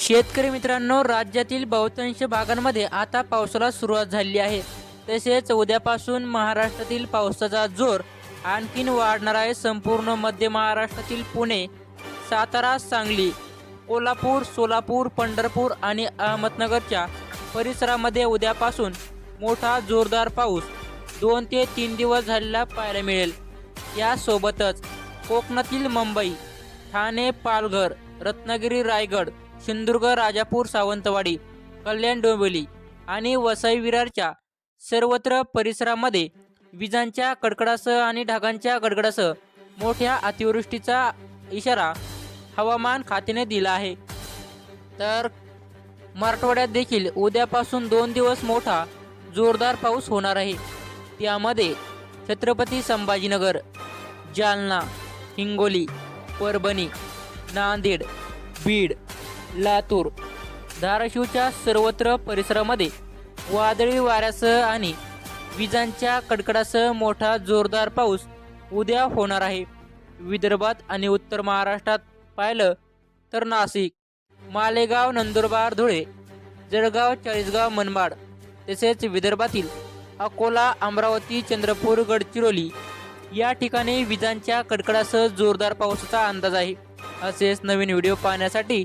शेतकरी मित्रांनो राज्यातील बहुतांश भागांमध्ये आता पावसाला सुरुवात झाली आहे. तसेच उद्यापासून महाराष्ट्रातील पावसाचा जोर आणखीन वाढणार आहे. संपूर्ण मध्य महाराष्ट्रातील पुणे सातारा सांगली कोल्हापूर सोलापूर पंढरपूर आणि अहमदनगरच्या परिसरामध्ये उद्यापासून मोठा जोरदार पाऊस दोन ते तीन दिवस झालेला पाहायला मिळेल. यासोबतच कोकणातील मुंबई ठाणे पालघर रत्नागिरी रायगड सिंधुदुर्ग राजापूर सावंतवाडी कल्याण डोंबिवली आणि वसई विरारच्या सर्वत्र परिसरामध्ये विजांच्या कडकडासह आणि ढगांच्या गडगडासह मोठ्या अतिवृष्टीचा इशारा हवामान खात्याने दिला आहे. तर मराठवाड्यात देखील उद्यापासून दोन दिवस मोठा जोरदार पाऊस होणार आहे. त्यामध्ये छत्रपती संभाजीनगर जालना हिंगोली परभणी नांदेड बीड लातूर. धाराशिवच्या सर्वत्र परिसरामध्ये वादळी वाऱ्यासह आणि विजांच्या कडकडासह मोठा जोरदार पाऊस उद्या होणार आहे. विदर्भात आणि उत्तर महाराष्ट्रात पाहिलं तर नाशिक मालेगाव नंदुरबार धुळे जळगाव चाळीसगाव मनमाड तसेच विदर्भातील अकोला अमरावती चंद्रपूर गडचिरोली या ठिकाणी विजांच्या कडकडासह जोरदार पावसाचा अंदाज आहे. असेच नवीन व्हिडिओ पाहण्यासाठी